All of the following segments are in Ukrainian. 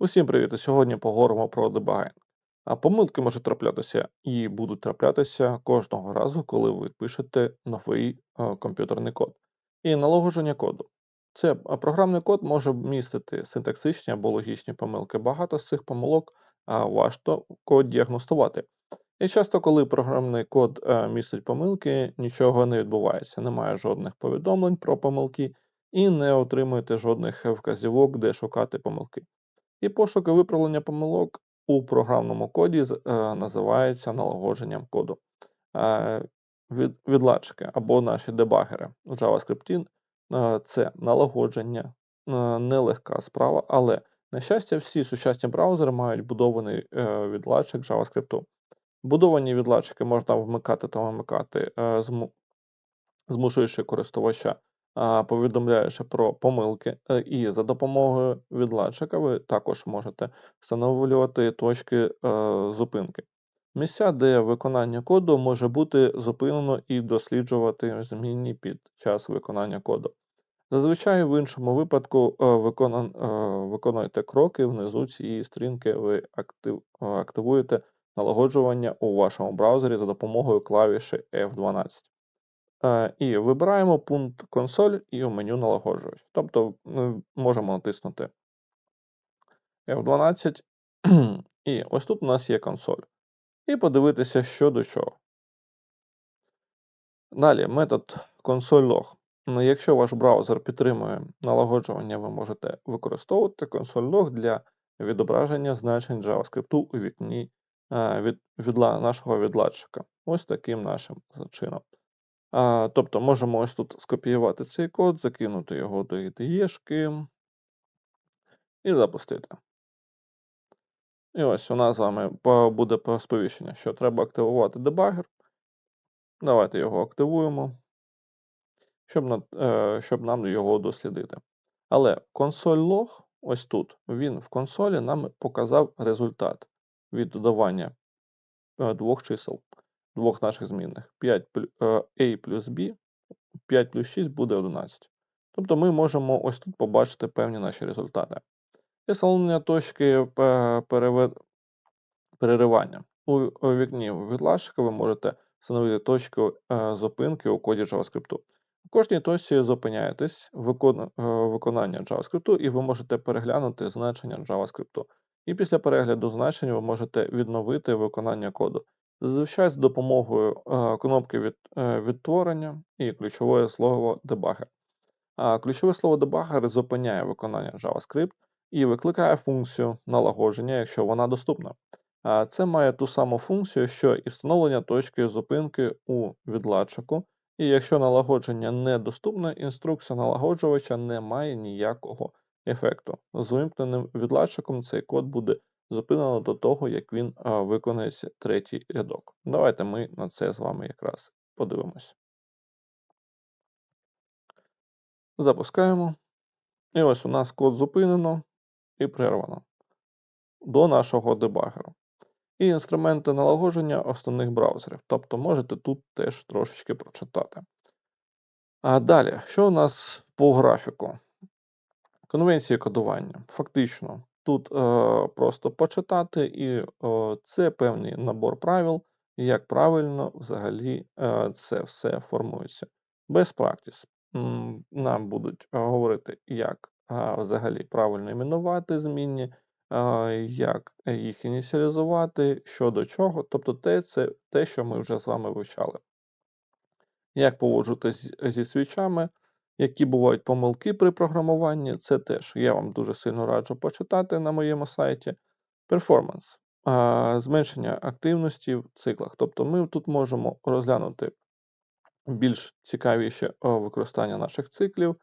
Усім привіт! Сьогодні поговоримо про дебагінг. А помилки можуть траплятися і будуть траплятися кожного разу, коли ви пишете новий е, комп'ютерний код. І налагодження коду. Це е, програмний код може містити синтаксичні або логічні помилки. Багато з цих помилок а, важко код діагностувати. І часто, коли програмний код е, містить помилки, нічого не відбувається, немає жодних повідомлень про помилки і не отримуєте жодних вказівок, де шукати помилки. І пошук і виправлення помилок у програмному коді е, називається налагодженням коду. Е, від, відладчики або наші дебагери в JavaScript е, це налагодження, нелегка справа, але, на щастя, всі сучасні браузери мають будований відладчик JavaScript. Будовані відладчики можна вмикати та вимикати, змушуючи користувача повідомляючи про помилки, е, і за допомогою відладчика ви також можете встановлювати точки е, зупинки. Місця, де виконання коду може бути зупинено і досліджувати змінні під час виконання коду. Зазвичай в іншому випадку е, виконан, виконуєте кроки внизу цієї сторінки, ви актив, активуєте налагоджування у вашому браузері за допомогою клавіші F12. Е, І вибираємо пункт консоль і в меню налагоджувач. Тобто ми можемо натиснути F12, і ось тут у нас є консоль. І подивитися, що до чого. Далі метод console.log. Ну, Якщо ваш браузер підтримує налагоджування, ви можете використовувати console.log для відображення значень JavaScript у вікні е, від, відла, нашого відладчика. Ось таким нашим чином. А, Тобто можемо ось тут скопіювати цей код, закинути його до IDE-шки і запустити. І ось у нас з вами буде сповіщення, що треба активувати дебагер. Давайте його активуємо, щоб, на- е, щоб нам його дослідити. Але консоль лог, ось тут, він в консолі нам показав результат від додавання е, двох чисел, двох наших змінних. 5 е, A плюс B 5 плюс 6 буде 11. Тобто ми можемо ось тут побачити певні наші результати. І встановлення точки переривання. У вікні відлашика ви можете встановити точку е, зупинки у коді JavaScript. У кожній точці зупиняєтесь е, виконання JavaScript, і ви можете переглянути значення JavaScript. І після перегляду значень ви можете відновити виконання коду. Зазвичай з допомогою е, кнопки від, е, відтворення і ключове слово debugger. Ключове слово debugger зупиняє виконання JavaScript і викликає функцію налагодження, якщо вона доступна. Це має ту саму функцію, що і встановлення точки зупинки у відладчику. І якщо налагодження недоступне, інструкція налагоджувача не має ніякого ефекту. З вимкненим відладчиком цей код буде зупинено до того, як він виконається третій рядок. Давайте ми на це з вами якраз подивимось. Запускаємо. І ось у нас код зупинено і прервано до нашого дебагеру. І інструменти налагодження основних браузерів. Тобто можете тут теж трошечки прочитати. А далі, що у нас по графіку? Конвенції кодування. Фактично, тут е, просто почитати, і е, це певний набор правил, як правильно взагалі е, це все формується. Без практис. Нам будуть е, говорити, як е, взагалі правильно іменувати змінні, е, як їх ініціалізувати, що до чого. Тобто, те, це те, що ми вже з вами вивчали. Як поводжуватись зі свічами, які бувають помилки при програмуванні, це теж я вам дуже сильно раджу почитати на моєму сайті. Перформанс. Зменшення активності в циклах. Тобто ми тут можемо розглянути більш цікавіше використання наших циклів.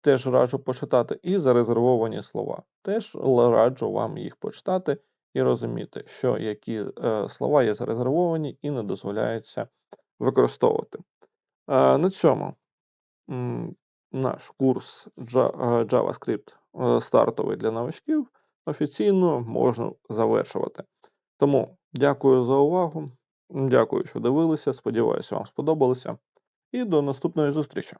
Теж раджу почитати і зарезервовані слова. Теж раджу вам їх почитати і розуміти, що які е, слова є зарезервовані і не дозволяється використовувати. На цьому наш курс е, JavaScript е, стартовий для новачків офіційно можна завершувати. Тому дякую за увагу. Дякую, що дивилися. Сподіваюся, вам сподобалося. І до наступної зустрічі!